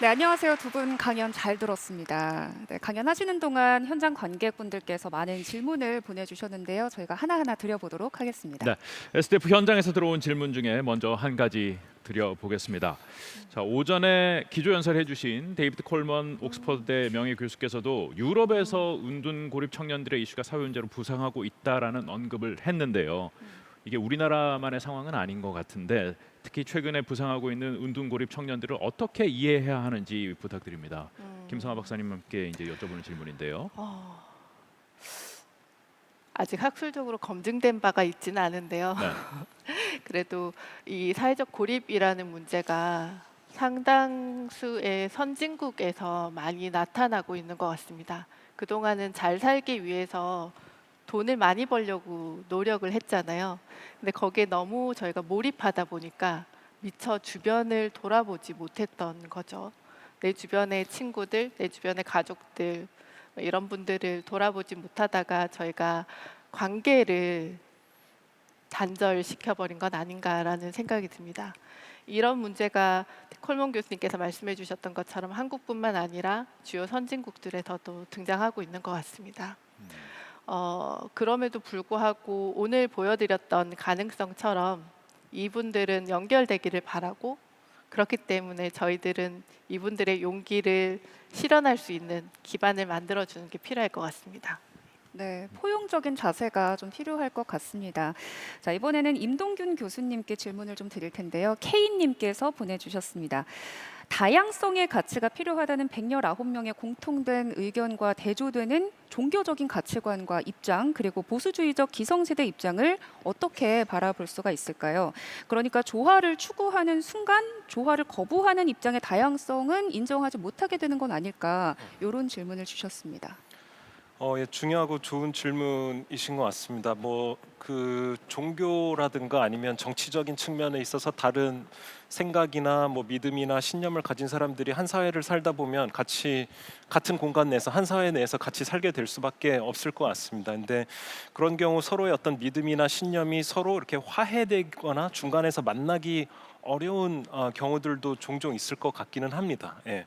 네, 안녕하세요. 두 분 강연 잘 들었습니다. 네, 강연하시는 동안 현장 관객분들께서 많은 질문을 보내주셨는데요. 저희가 하나하나 드려보도록 하겠습니다. 네. SDF 현장에서 들어온 질문 중에 먼저 한 가지 드려보겠습니다. 자, 오전에 기조연설 해 주신 데이비드 콜먼 옥스퍼드대 명예 교수께서도 유럽에서 은둔 고립 청년들의 이슈가 사회 문제로 부상하고 있다라는 언급을 했는데요. 이게 우리나라만의 상황은 아닌 것 같은데 특히 최근에 부상하고 있는 은둔 고립 청년들을 어떻게 이해해야 하는지 부탁드립니다. 김성아 박사님께 이제 여쭤보는 질문인데요. 어, 아직 학술적으로 검증된 바가 있지는 않은데요. 네. 그래도 이 사회적 고립이라는 문제가 상당수의 선진국에서 많이 나타나고 있는 것 같습니다. 그동안은 잘 살기 위해서 돈을 많이 벌려고 노력을 했잖아요. 근데 거기에 너무 저희가 몰입하다 보니까 미처 주변을 돌아보지 못했던 거죠. 내 주변의 친구들, 내 주변의 가족들 뭐 이런 분들을 돌아보지 못하다가 저희가 관계를 단절시켜 버린 건 아닌가라는 생각이 듭니다. 이런 문제가 콜몬 교수님께서 말씀해 주셨던 것처럼 한국뿐만 아니라 주요 선진국들에서도 등장하고 있는 것 같습니다. 어, 그럼에도 불구하고 오늘 보여드렸던 가능성처럼 이분들은 연결되기를 바라고 그렇기 때문에 저희들은 이분들의 용기를 실현할 수 있는 기반을 만들어 주는 게 필요할 것 같습니다. 네, 포용적인 자세가 좀 필요할 것 같습니다. 자, 이번에는 임동균 교수님께 질문을 좀 드릴 텐데요. K님께서 보내주셨습니다. 다양성의 가치가 필요하다는 119명의 공통된 의견과 대조되는 종교적인 가치관과 입장 그리고 보수주의적 기성세대 입장을 어떻게 바라볼 수가 있을까요? 그러니까 조화를 추구하는 순간 조화를 거부하는 입장의 다양성은 인정하지 못하게 되는 건 아닐까 이런 질문을 주셨습니다. 어, 예, 중요하고 좋은 질문이신 것 같습니다. 뭐 그 종교라든가 아니면 정치적인 측면에 있어서 다른 생각이나 뭐 믿음이나 신념을 가진 사람들이 한 사회를 살다 보면 같이 같은 공간 내에서 한 사회 내에서 같이 살게 될 수밖에 없을 것 같습니다. 근데 그런 경우 서로의 어떤 믿음이나 신념이 서로 이렇게 화해되거나 중간에서 만나기 어려운 어, 경우들도 종종 있을 것 같기는 합니다. 예.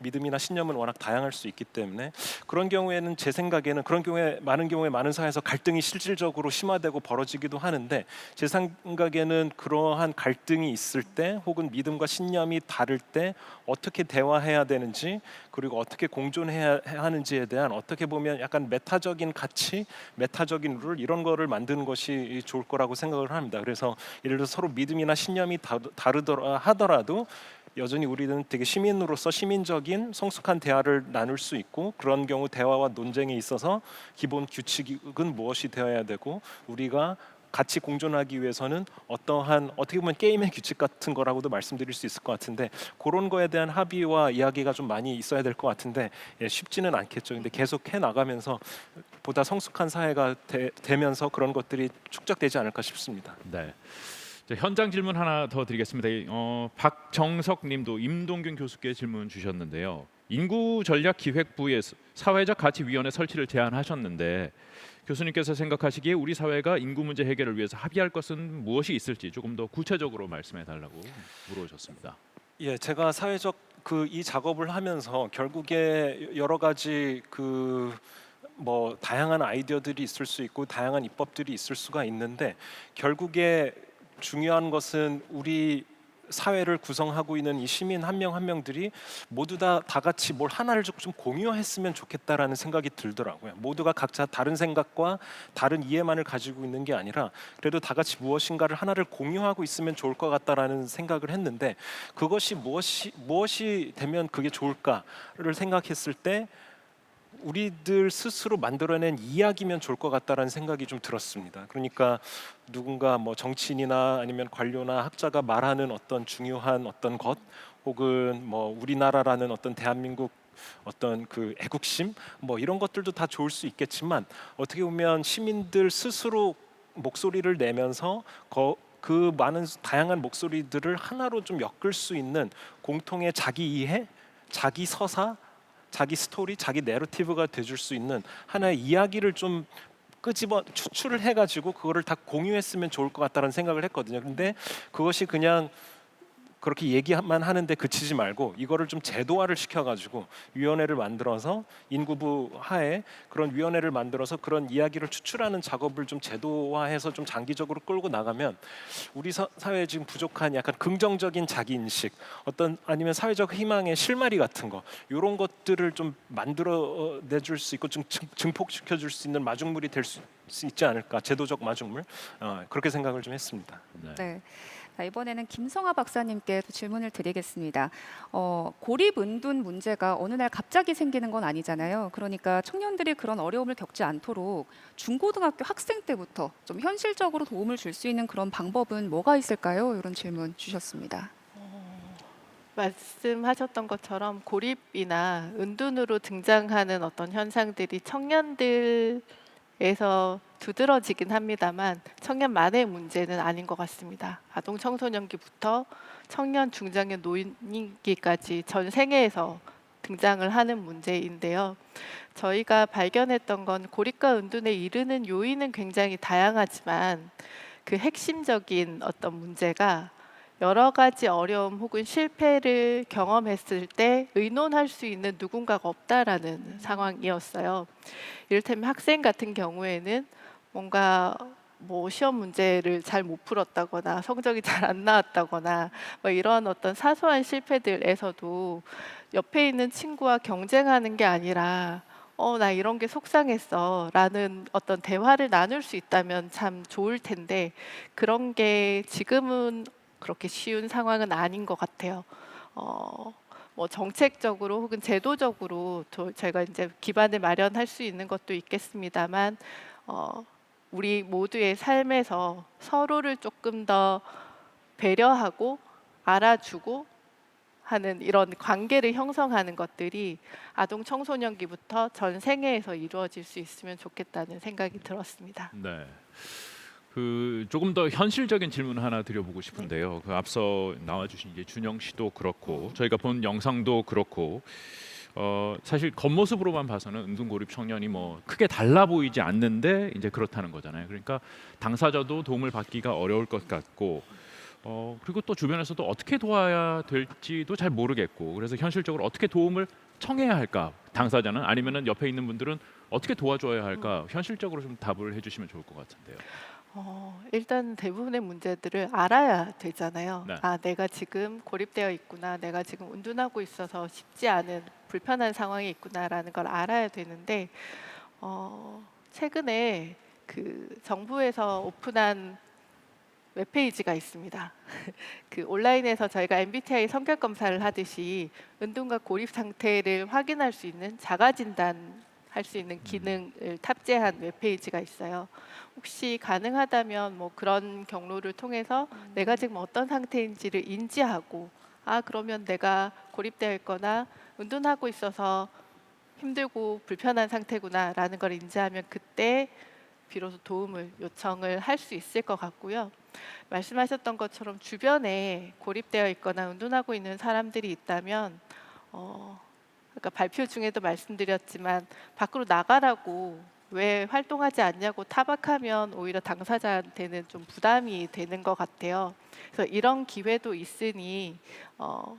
믿음이나 신념은 워낙 다양할 수 있기 때문에 그런 경우에는 제 생각에는 그런 경우에 많은 경우에 많은 사회에서 갈등이 실질적으로 심화되고 벌어지기도 하는데 제 생각에는 그러한 갈등이 있을 때 혹은 믿음과 신념이 다를 때 어떻게 대화해야 되는지 그리고 어떻게 공존해야 하는지에 대한 어떻게 보면 약간 메타적인 가치, 메타적인 룰 이런 거를 만드는 것이 좋을 거라고 생각을 합니다. 그래서 예를 들어 서로 믿음이나 신념이 다- 다르더라 하더라도 여전히 우리는 되게 시민으로서 시민적인 성숙한 대화를 나눌 수 있고 그런 경우 대화와 논쟁에 있어서 기본 규칙은 무엇이 되어야 되고 우리가 같이 공존하기 위해서는 어떠한 어떻게 보면 게임의 규칙 같은 거라고도 말씀드릴 수 있을 것 같은데 그런 거에 대한 합의와 이야기가 좀 많이 있어야 될 것 같은데 예, 쉽지는 않겠죠. 근데 계속 해 나가면서 보다 성숙한 사회가 되, 되면서 그런 것들이 축적되지 않을까 싶습니다. 네. 자, 현장 질문 하나 더 드리겠습니다. 어, 박정석님도 임동균 교수께 질문 주셨는데요. 인구 전략 기획부의 사회적 가치 위원회 설치를 제안하셨는데 교수님께서 생각하시기에 우리 사회가 인구 문제 해결을 위해서 합의할 것은 무엇이 있을지 조금 더 구체적으로 말씀해 달라고 물어주셨습니다. 예, 제가 사회적 그 이 작업을 하면서 결국에 여러 가지 그 뭐 다양한 아이디어들이 있을 수 있고 다양한 입법들이 있을 수가 있는데 결국에 중요한 것은 우리 사회를 구성하고 있는 이 시민 한 명 한 명들이 모두 다 다 같이 뭘 하나를 좀- 좀 공유했으면 좋겠다라는 생각이 들더라고요. 모두가 각자 다른 생각과 다른 이해만을 가지고 있는 게 아니라 그래도 다 같이 무엇인가를 하나를 공유하고 있으면 좋을 것 같다라는 생각을 했는데 그것이 무엇이 무엇이 되면 그게 좋을까를 생각했을 때 우리들 스스로 만들어낸 이야기면 좋을 것 같다라는 생각이 좀 들었습니다. 그러니까 누군가 뭐 정치인이나 아니면 관료나 학자가 말하는 어떤 중요한 어떤 것 혹은 뭐 우리나라라는 어떤 대한민국 어떤 그 애국심 뭐 이런 것들도 다 좋을 수 있겠지만 어떻게 보면 시민들 스스로 목소리를 내면서 거, 그 많은 다양한 목소리들을 하나로 좀 엮을 수 있는 공통의 자기 이해, 자기 서사, 자기 스토리, 자기 내러티브가 돼줄 수 있는 하나의 이야기를 좀 끄집어 추출을 해가지고 그거를 다 공유했으면 좋을 것 같다는 생각을 했거든요. 근데 그것이 그냥 그렇게 얘기만 하는데 그치지 말고 이거를 좀 제도화를 시켜가지고 위원회를 만들어서 인구부 하에 그런 위원회를 만들어서 그런 이야기를 추출하는 작업을 좀 제도화해서 좀 장기적으로 끌고 나가면 우리 사, 사회에 지금 부족한 약간 긍정적인 자기 인식 어떤 아니면 사회적 희망의 실마리 같은 거 이런 것들을 좀 만들어 내줄 수 있고 좀 증- 증폭시켜 줄 수 있는 마중물이 될 수 있지 않을까 제도적 마중물 어, 그렇게 생각을 좀 했습니다. 네. 네. 자, 이번에는 김성아 박사님께 또 질문을 드리겠습니다. 어, 고립 은둔 문제가 어느 날 갑자기 생기는 건 아니잖아요. 그러니까 청년들이 그런 어려움을 겪지 않도록 중고등학교 학생 때부터 좀 현실적으로 도움을 줄 수 있는 그런 방법은 뭐가 있을까요? 이런 질문 주셨습니다. 말씀하셨던 것처럼 고립이나 은둔으로 등장하는 어떤 현상들이 청년들 에서 두드러지긴 합니다만 청년만의 문제는 아닌 것 같습니다. 아동 청소년기부터 청년 중장년 노인기까지 전 생애에서 등장을 하는 문제인데요. 저희가 발견했던 건 고립과 은둔에 이르는 요인은 굉장히 다양하지만 그 핵심적인 어떤 문제가 여러 가지 어려움 혹은 실패를 경험했을 때 의논할 수 있는 누군가가 없다라는 상황이었어요. 이를테면 학생 같은 경우에는 뭔가 뭐 시험 문제를 잘 못 풀었다거나 성적이 잘 안 나왔다거나 뭐 이런 어떤 사소한 실패들에서도 옆에 있는 친구와 경쟁하는 게 아니라 어, 나 이런 게 속상했어. 라는 어떤 대화를 나눌 수 있다면 참 좋을 텐데, 그런 게 지금은 그렇게 쉬운 상황은 아닌 것 같아요. 어, 뭐 정책적으로 혹은 제도적으로 저- 저희가 이제 기반을 마련할 수 있는 것도 있겠습니다만, 어, 우리 모두의 삶에서 서로를 조금 더 배려하고 알아주고 하는 이런 관계를 형성하는 것들이 아동 청소년기부터 전 생애에서 이루어질 수 있으면 좋겠다는 생각이 들었습니다. 네. 그 조금 더 현실적인 질문 하나 드려보고 싶은데요. 그 앞서 나와주신 이제 준영 씨도 그렇고 저희가 본 영상도 그렇고 어 사실 겉모습으로만 봐서는 은둔고립 청년이 뭐 크게 달라 보이지 않는데 이제 그렇다는 거잖아요. 그러니까 당사자도 도움을 받기가 어려울 것 같고 어 그리고 또 주변에서도 어떻게 도와야 될지도 잘 모르겠고 그래서 현실적으로 어떻게 도움을 청해야 할까 당사자는 아니면은 옆에 있는 분들은 어떻게 도와줘야 할까 현실적으로 좀 답을 해주시면 좋을 것 같은데요. 어, 일단 대부분의 문제들을 알아야 되잖아요. 네. 아, 내가 지금 고립되어 있구나. 내가 지금 운둔하고 있어서 쉽지 않은 불편한 상황에 있구나라는 걸 알아야 되는데 어, 최근에 그 정부에서 오픈한 웹페이지가 있습니다. 그 온라인에서 저희가 MBTI 성격 검사를 하듯이 은둔과 고립 상태를 확인할 수 있는 자가 진단 할 수 있는 기능을 탑재한 웹페이지가 있어요. 혹시 가능하다면 뭐 그런 경로를 통해서 내가 지금 어떤 상태인지를 인지하고 아 그러면 내가 고립되어 있거나 은둔하고 있어서 힘들고 불편한 상태구나라는 걸 인지하면 그때 비로소 도움을 요청을 할 수 있을 것 같고요. 말씀하셨던 것처럼 주변에 고립되어 있거나 은둔하고 있는 사람들이 있다면 어, 그러니까 발표 중에도 말씀드렸지만 밖으로 나가라고 왜 활동하지 않냐고 타박하면 오히려 당사자한테는 좀 부담이 되는 것 같아요. 그래서 이런 기회도 있으니 어,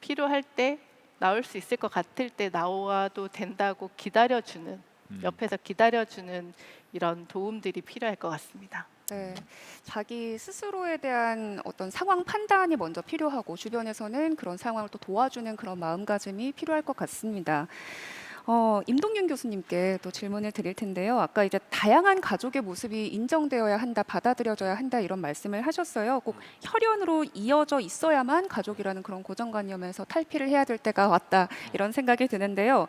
필요할 때 나올 수 있을 것 같을 때 나와도 된다고 기다려주는 음. 옆에서 기다려주는 이런 도움들이 필요할 것 같습니다. 네, 자기 스스로에 대한 어떤 상황 판단이 먼저 필요하고 주변에서는 그런 상황을 또 도와주는 그런 마음가짐이 필요할 것 같습니다. 어, 임동윤 교수님께 또 질문을 드릴 텐데요. 아까 이제 다양한 가족의 모습이 인정되어야 한다, 받아들여져야 한다 이런 말씀을 하셨어요. 꼭 혈연으로 이어져 있어야만 가족이라는 그런 고정관념에서 탈피를 해야 될 때가 왔다 이런 생각이 드는데요.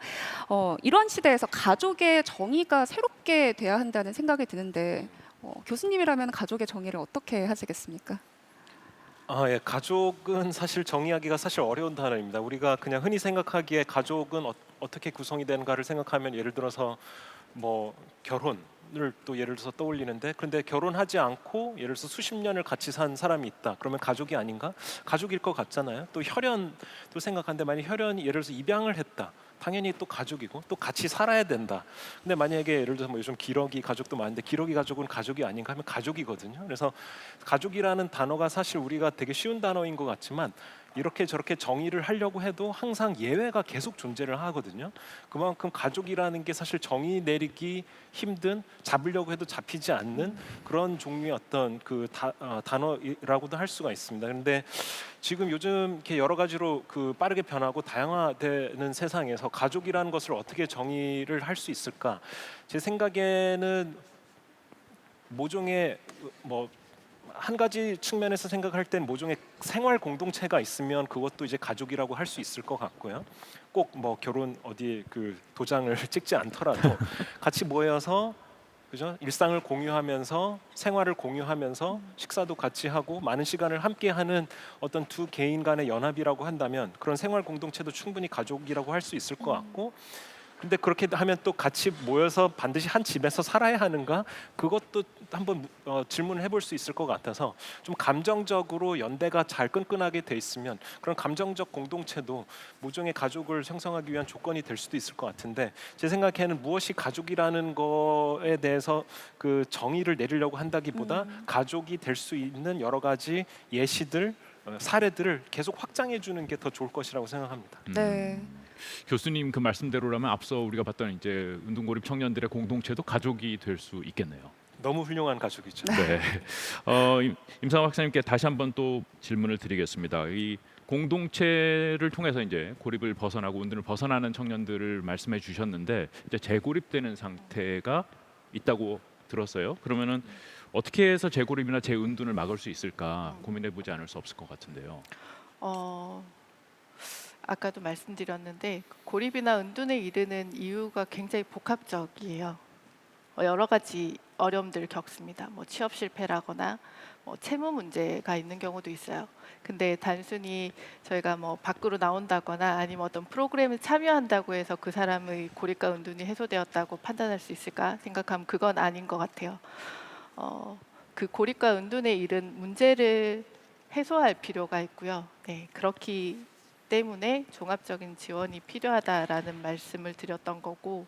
어, 이런 시대에서 가족의 정의가 새롭게 돼야 한다는 생각이 드는데 어, 교수님이라면 가족의 정의를 어떻게 하시겠습니까? 아, 예. 가족은 사실 정의하기가 사실 어려운 단어입니다. 우리가 그냥 흔히 생각하기에 가족은 어, 어떻게 구성이 되는가를 생각하면 예를 들어서 뭐 결혼을 또 예를 들어서 떠올리는데 그런데 결혼하지 않고 예를 들어서 수십 년을 같이 산 사람이 있다. 그러면 가족이 아닌가? 가족일 것 같잖아요. 또 혈연도 생각하는데 만약 혈연이 예를 들어서 입양을 했다. 당연히 또 가족이고 또 같이 살아야 된다. 근데 만약에 예를 들어서 뭐 요즘 기러기 가족도 많은데 기러기 가족은 가족이 아닌가 하면 가족이거든요. 그래서 가족이라는 단어가 사실 우리가 되게 쉬운 단어인 것 같지만 이렇게 저렇게 정의를 하려고 해도 항상 예외가 계속 존재를 하거든요. 그만큼 가족이라는 게 사실 정의 내리기 힘든 잡으려고 해도 잡히지 않는 그런 종류의 어떤 그 다, 어, 단어라고도 할 수가 있습니다. 그런데 지금 요즘 이렇게 여러 가지로 그 빠르게 변하고 다양화되는 세상에서 가족이라는 것을 어떻게 정의를 할 수 있을까? 제 생각에는 모종의 뭐 한 가지 측면에서 생각할 땐 모종의 생활 공동체가 있으면 그것도 이제 가족이라고 할 수 있을 것 같고요. 꼭 뭐 결혼 어디 그 도장을 찍지 않더라도 같이 모여서 그죠? 일상을 공유하면서 생활을 공유하면서 식사도 같이 하고 많은 시간을 함께 하는 어떤 두 개인 간의 연합이라고 한다면 그런 생활 공동체도 충분히 가족이라고 할 수 있을 것 같고 근데 그렇게 하면 또 같이 모여서 반드시 한 집에서 살아야 하는가 그것도 한번 어, 질문을 해볼 수 있을 것 같아서 좀 감정적으로 연대가 잘 끈끈하게 돼 있으면 그런 감정적 공동체도 모종의 가족을 형성하기 위한 조건이 될 수도 있을 것 같은데 제 생각에는 무엇이 가족이라는 거에 대해서 그 정의를 내리려고 한다기보다 가족이 될 수 있는 여러 가지 예시들 어, 사례들을 계속 확장해 주는 게 더 좋을 것이라고 생각합니다. 음. 네. 교수님 그 말씀대로라면 앞서 우리가 봤던 이제 운동고립 청년들의 공동체도 가족이 될 수 있겠네요. 너무 훌륭한 가족이죠. 네. 어, 임- 임상호 박사님께 다시 한번 또 질문을 드리겠습니다. 이 공동체를 통해서 이제 고립을 벗어나고 운동을 벗어나는 청년들을 말씀해 주셨는데 이제 재고립되는 상태가 있다고 들었어요. 그러면은 어떻게 해서 재고립이나 재운둔을 막을 수 있을까 고민해 보지 않을 수 없을 것 같은데요. 어, 아까도 말씀드렸는데 고립이나 은둔에 이르는 이유가 굉장히 복합적이에요. 어, 여러 가지 어려움들을 겪습니다. 뭐 취업 실패라거나 뭐 채무 문제가 있는 경우도 있어요. 근데 단순히 저희가 뭐 밖으로 나온다거나 아니면 어떤 프로그램에 참여한다고 해서 그 사람의 고립과 은둔이 해소되었다고 판단할 수 있을까 생각하면 그건 아닌 것 같아요. 어, 그 고립과 은둔에 이른 문제를 해소할 필요가 있고요. 네, 그렇기 때문에 종합적인 지원이 필요하다라는 말씀을 드렸던 거고,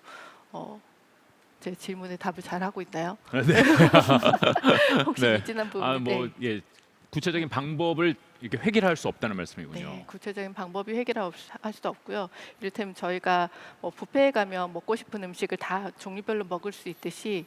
어, 제 질문에 답을 잘 하고 있나요? 네. 혹시 네. 미진한 부분? 아뭐 예. 구체적인 방법을 이렇게 회귀할 수 없다는 말씀이군요. 네, 구체적인 방법이 해결할 수도 없고요. 이를테면 저희가 뭐 뷔페에 가면 먹고 싶은 음식을 다 종류별로 먹을 수 있듯이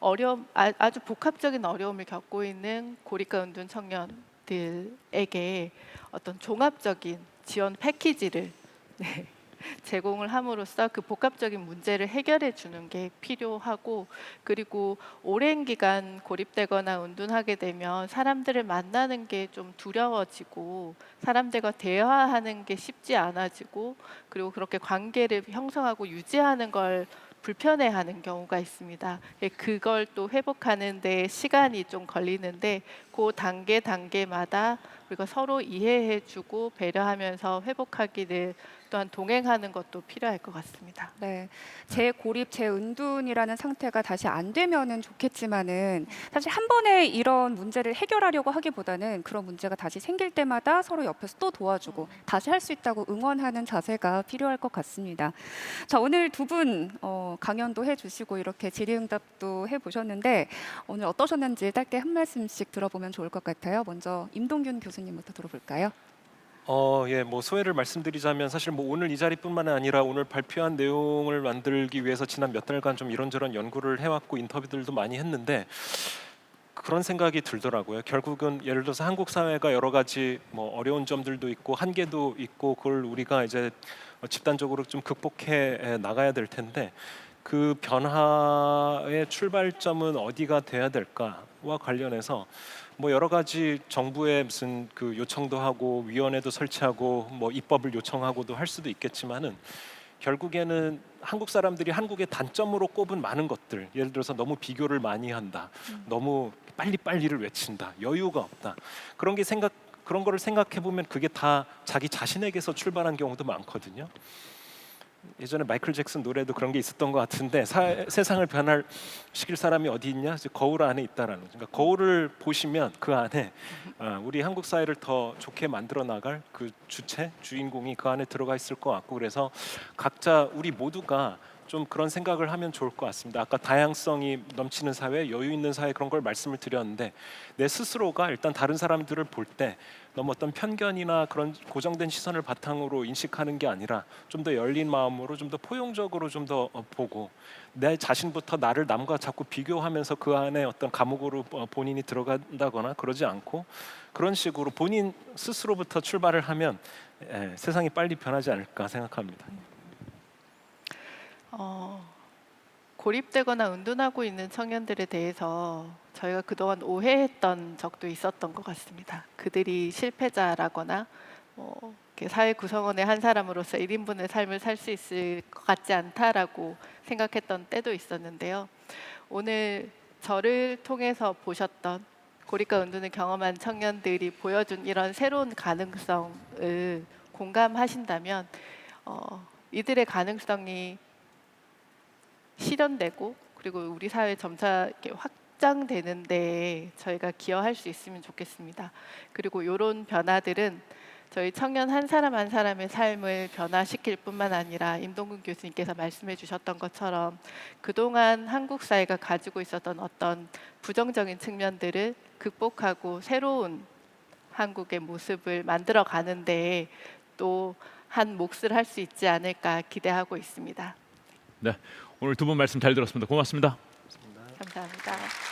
어려움 아, 아주 복합적인 어려움을 겪고 있는 고립과 은둔 청년들에게 어떤 종합적인 지원 패키지를 네, 제공을 함으로써 그 복합적인 문제를 해결해 주는 게 필요하고 그리고 오랜 기간 고립되거나 은둔하게 되면 사람들을 만나는 게 좀 두려워지고 사람들과 대화하는 게 쉽지 않아지고 그리고 그렇게 관계를 형성하고 유지하는 걸 불편해하는 경우가 있습니다. 예, 그걸 또 회복하는 데 시간이 좀 걸리는데 그 단계 단계마다 우리가 서로 이해해주고 배려하면서 회복하기를 또한 동행하는 것도 필요할 것 같습니다. 네, 재고립, 재은둔이라는 상태가 다시 안 되면은 좋겠지만은 사실 한 번에 이런 문제를 해결하려고 하기보다는 그런 문제가 다시 생길 때마다 서로 옆에서 또 도와주고 다시 할 수 있다고 응원하는 자세가 필요할 것 같습니다. 자, 오늘 두분 어, 강연도 해주시고 이렇게 질의응답도 해보셨는데 오늘 어떠셨는지 짧게 한 말씀씩 들어보면 좋을 것 같아요. 먼저 임동균 교수님부터 들어볼까요? 어, 예, 뭐 소회를 말씀드리자면 사실 뭐 오늘 이 자리뿐만 아니라 오늘 발표한 내용을 만들기 위해서 지난 몇 달간 좀 이런저런 연구를 해왔고 인터뷰들도 많이 했는데 그런 생각이 들더라고요. 결국은 예를 들어서 한국 사회가 여러 가지 뭐 어려운 점들도 있고 한계도 있고 그걸 우리가 이제 집단적으로 좀 극복해 나가야 될 텐데 그 변화의 출발점은 어디가 돼야 될까와 관련해서 뭐 여러 가지 정부에 무슨 그 요청도 하고 위원회도 설치하고 뭐 입법을 요청하고도 할 수도 있겠지만은 결국에는 한국 사람들이 한국의 단점으로 꼽은 많은 것들 예를 들어서 너무 비교를 많이 한다 너무 빨리 빨리를 외친다 여유가 없다. 그런 게 생각 그런 거를 생각해 보면 그게 다 자기 자신에게서 출발한 경우도 많거든요 예전에 마이클 잭슨 노래도 그런 게 있었던 것 같은데 사- 세상을 변화시킬 사람이 어디 있냐? 거울 안에 있다라는. 그러니까 거울을 보시면 그 안에 아, 우리 한국 사회를 더 좋게 만들어 나갈 그 주체 주인공이 그 안에 들어가 있을 것 같고 그래서 각자 우리 모두가 좀 그런 생각을 하면 좋을 것 같습니다. 아까 다양성이 넘치는 사회, 여유 있는 사회 그런 걸 말씀을 드렸는데 내 스스로가 일단 다른 사람들을 볼 때 너무 어떤 편견이나 그런 고정된 시선을 바탕으로 인식하는 게 아니라 좀 더 열린 마음으로 좀 더 포용적으로 좀 더 보고 내 자신부터 나를 남과 자꾸 비교하면서 그 안에 어떤 감옥으로 어, 본인이 들어간다거나 그러지 않고 그런 식으로 본인 스스로부터 출발을 하면 예, 세상이 빨리 변하지 않을까 생각합니다. 어, 고립되거나 은둔하고 있는 청년들에 대해서 저희가 그동안 오해했던 적도 있었던 것 같습니다. 그들이 실패자라거나 뭐 사회 구성원의 한 사람으로서 1인분의 삶을 살 수 있을 것 같지 않다라고 생각했던 때도 있었는데요. 오늘 저를 통해서 보셨던 고립과 은둔을 경험한 청년들이 보여준 이런 새로운 가능성을 공감하신다면 어, 이들의 가능성이 실현되고 그리고 우리 사회 점차 이렇게 확장되는데 저희가 기여할 수 있으면 좋겠습니다. 그리고 이런 변화들은 저희 청년 한 사람 한 사람의 삶을 변화시킬 뿐만 아니라 임동근 교수님께서 말씀해 주셨던 것처럼 그동안 한국 사회가 가지고 있었던 어떤 부정적인 측면들을 극복하고 새로운 한국의 모습을 만들어 가는데 또 한 몫을 할 수 있지 않을까 기대하고 있습니다. 오늘 두 분 말씀 잘 들었습니다. 고맙습니다. 감사합니다.